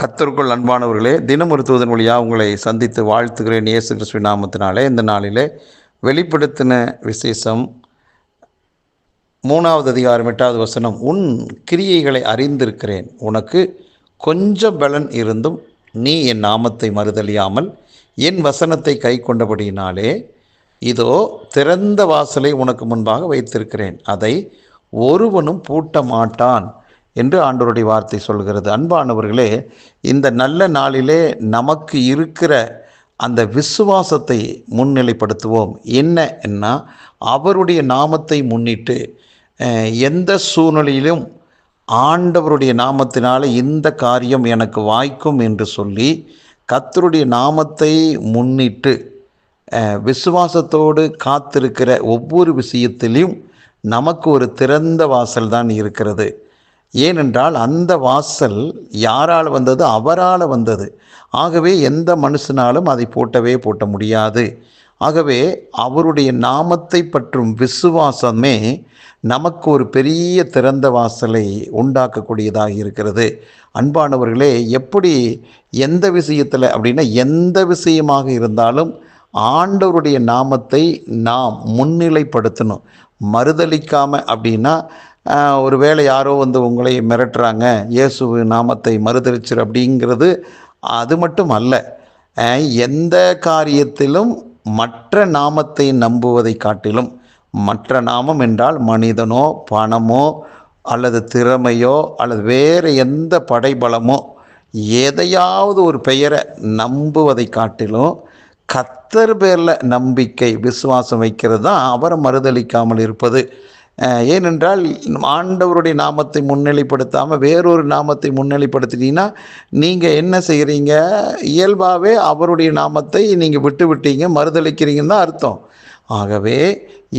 கத்தருக்குள் அன்பானவர்களே தினமருத்துவதன் வழியாக உங்களை சந்தித்து வாழ்த்துகிறேன். இயேசு கிறிஸ்துவின் நாமத்தினாலே இந்த நாளிலே வெளிப்படுத்தின விசேஷம் மூணாவது அதிகாரம் எட்டாவது வசனம் உன் கிரியைகளை அறிந்திருக்கிறேன். உனக்கு கொஞ்சம் பலன் இருந்தும் நீ என் நாமத்தை மறுதலியாமல் என் வசனத்தை கை கொண்டபடியினாலே இதோ திறந்த வாசலை உனக்கு முன்பாக வைத்திருக்கிறேன். அதை ஒருவனும் பூட்ட மாட்டான் என்று ஆண்டவருடைய வார்த்தை சொல்கிறது. அன்பானவர்களே இந்த நல்ல நாளிலே நமக்கு இருக்கிற அந்த விசுவாசத்தை முன்னிலைப்படுத்துவோம். என்ன என்ன அவருடைய நாமத்தை முன்னிட்டு எந்த சூழ்நிலையிலும் ஆண்டவருடைய நாமத்தினால் இந்த காரியம் எனக்கு வாய்க்கும் என்று சொல்லி கத்தருடைய நாமத்தை முன்னிட்டு விசுவாசத்தோடு காத்திருக்கிற ஒவ்வொரு விஷயத்திலையும் நமக்கு ஒரு திறந்த வாசல் தான் இருக்கிறது. ஏனென்றால் அந்த வாசல் யாரால் வந்தது? அவரால் வந்தது. ஆகவே எந்த மனுஷனாலும் அதை போட்டவே போட்ட முடியாது. ஆகவே அவருடைய நாமத்தை பற்றும் விசுவாசமே நமக்கு ஒரு பெரிய திறந்த வாசலை உண்டாக்கக்கூடியதாக இருக்கிறது. அன்பானவர்களே எப்படி எந்த விஷயத்தில் அப்படின்னா எந்த விஷயமாக இருந்தாலும் ஆண்டவருடைய நாமத்தை நாம் முன்னிலைப்படுத்தணும். மறுதலிக்காமல் அப்படின்னா ஒரு ஒருவேளை யாரோ வந்து உங்களை மிரட்டுறாங்க இயேசு நாமத்தை மறுதளிச்சர் அப்படிங்கிறது அது மட்டும் அல்ல. எந்த காரியத்திலும் மற்ற நாமத்தை நம்புவதை காட்டிலும் மற்ற நாமம் என்றால் மனிதனோ பணமோ அல்லது திறமையோ அல்லது வேறு எந்த படைபலமோ எதையாவது ஒரு பெயரை நம்புவதை காட்டிலும் கத்தர் பேரில் நம்பிக்கை விசுவாசம் வைக்கிறது தான் அவரை மறுதளிக்காமல் இருப்பது. ஏனென்றால் ஆண்டவருடைய நாமத்தை முன்னிலைப்படுத்தாமல் வேறொரு நாமத்தை முன்னிலைப்படுத்தினீங்கன்னா நீங்கள் என்ன செய்கிறீங்க இயல்பாகவே அவருடைய நாமத்தை நீங்கள் விட்டு விட்டீங்க மறுதளிக்கிறீங்கன்னு தான் அர்த்தம். ஆகவே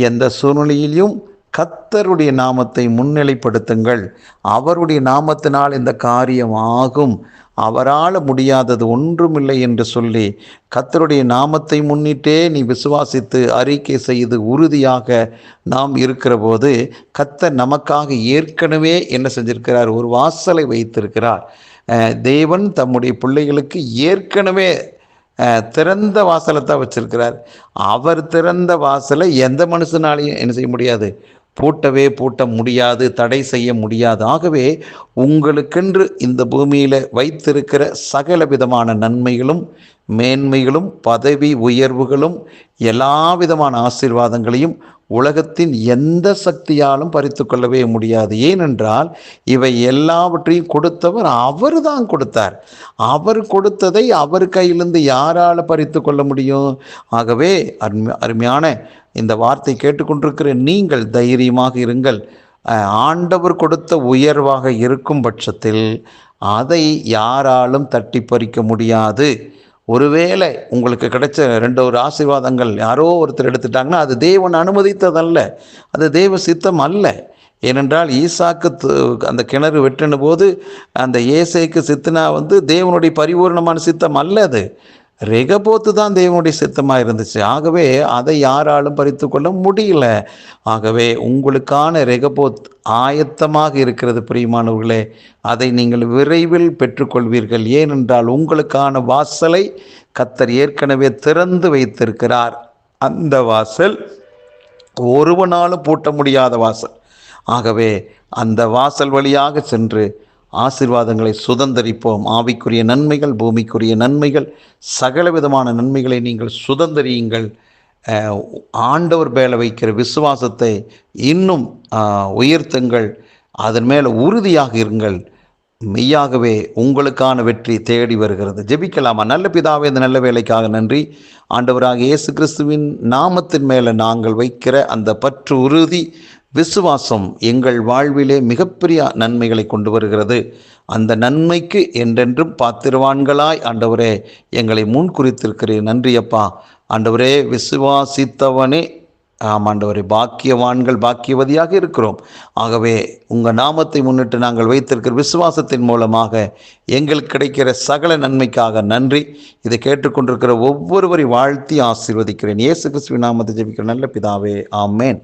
எந்த சூழ்நிலையிலும் கத்தருடைய நாமத்தை முன்னிலைப்படுத்துங்கள். அவருடைய நாமத்தினால் இந்த காரியம் ஆகும். அவரால் முடியாதது ஒன்றுமில்லை என்று சொல்லி கத்தருடைய நாமத்தை முன்னிட்டே நீ விசுவாசித்து அறிக்கை செய்து உறுதியாக நாம் இருக்கிற போது கத்தர் நமக்காக ஏற்கனவே என்ன செஞ்சிருக்கிறார்? ஒரு வாசலை வைத்திருக்கிறார். தேவன் தம்முடைய பிள்ளைகளுக்கு ஏற்கனவே திறந்த வாசலை தான் வச்சிருக்கிறார். அவர் திறந்த வாசலை எந்த மனுஷனாலையும் என்ன செய்ய முடியாது? பூட்டவே பூட்ட முடியாது தடை செய்ய முடியாது. ஆகவே உங்களுக்கென்று இந்த பூமியில் வைத்திருக்கிற சகல விதமான நன்மைகளும் மேன்மைகளும் பதவி உயர்வுகளும் எல்லா விதமான ஆசீர்வாதங்களையும் உலகத்தின் எந்த சக்தியாலும் பறித்து கொள்ளவே முடியாது. ஏனென்றால் இவை எல்லாவற்றையும் கொடுத்தவர் அவர் தான் கொடுத்தார். அவர் கொடுத்ததை அவர் கையிலிருந்து யாரால் பறித்து கொள்ள முடியும்? ஆகவே அருமை அருமையான இந்த வார்த்தை கேட்டுக்கொண்டிருக்கிற நீங்கள் தைரியமாக இருங்கள். ஆண்டவர் கொடுத்த உயர்வாக இருக்கும் பட்சத்தில் அதை யாராலும் தட்டி பறிக்க முடியாது. ஒருவேளை உங்களுக்கு கிடைச்ச ரெண்டு ஒரு ஆசீர்வாதங்கள் யாரோ ஒருத்தர் எடுத்துட்டாங்கன்னா அது தேவன் அனுமதித்ததல்ல. அது தேவ சித்தம் அல்ல. ஏனென்றால் ஈசாக்கு அந்த கிணறு வெட்டின போது அந்த ஏசைக்கு சித்தனா வந்து தேவனுடைய பரிபூர்ணமான சித்தம் அல்ல அது. ரெகபோத்து தான் தேவனுடைய சித்தமாக இருந்துச்சு. ஆகவே அதை யாராலும் பறித்து கொள்ள முடியல. ஆகவே உங்களுக்கான ரெகபோத் ஆயத்தமாக இருக்கிறது பிரியமானவர்களே அதை நீங்கள் விரைவில் பெற்றுக்கொள்வீர்கள். ஏனென்றால் உங்களுக்கான வாசலை கத்தர் ஏற்கனவே திறந்து வைத்திருக்கிறார். அந்த வாசல் ஒருவனாலும் பூட்ட முடியாத வாசல். ஆகவே அந்த வாசல் வழியாக சென்று ஆசிர்வாதங்களை சுதந்தரிப்போம். ஆவிக்குரிய நன்மைகள் பூமிக்குரிய நன்மைகள் சகல விதமான நன்மைகளை நீங்கள் சுதந்தரியுங்கள். ஆண்டவர் மேலே வைக்கிற விசுவாசத்தை இன்னும் உயர்த்துங்கள். அதன் மேலே உறுதியாக இருங்கள். மெய்யாகவே உங்களுக்கான வெற்றி தேடி வருகிறது. ஜெபிக்கலாமா? நல்ல பிதாவே இந்த நல்ல வேலைக்காக நன்றி. ஆண்டவராக இயேசு கிறிஸ்துவின் நாமத்தின் மேலே நாங்கள் வைக்கிற அந்த பற்று உறுதி விசுவாசம் எங்கள் வாழ்விலே மிகப்பெரிய நன்மைகளை கொண்டு வருகிறது. அந்த நன்மைக்கு என்றென்றும் பாத்திருவான்களாய். ஆண்டவரே எங்களை முன் குறித்திருக்கிறேன் நன்றியப்பா ஆண்டவரே விசுவாசித்தவனே. ஆம் ஆண்டவரே பாக்கியவான்கள் பாக்கியவதியாக இருக்கிறோம். ஆகவே உங்கள் நாமத்தை முன்னிட்டு நாங்கள் வைத்திருக்கிற விசுவாசத்தின் மூலமாக எங்களுக்கு கிடைக்கிற சகல நன்மைக்காக நன்றி. இதை கேட்டுக்கொண்டிருக்கிற ஒவ்வொருவரை வாழ்த்தி ஆசீர்வதிக்கிறேன். இயேசு கிறிஸ்துவின் நாமத்தை ஜெபிக்கிற நல்ல பிதாவே ஆமேன்.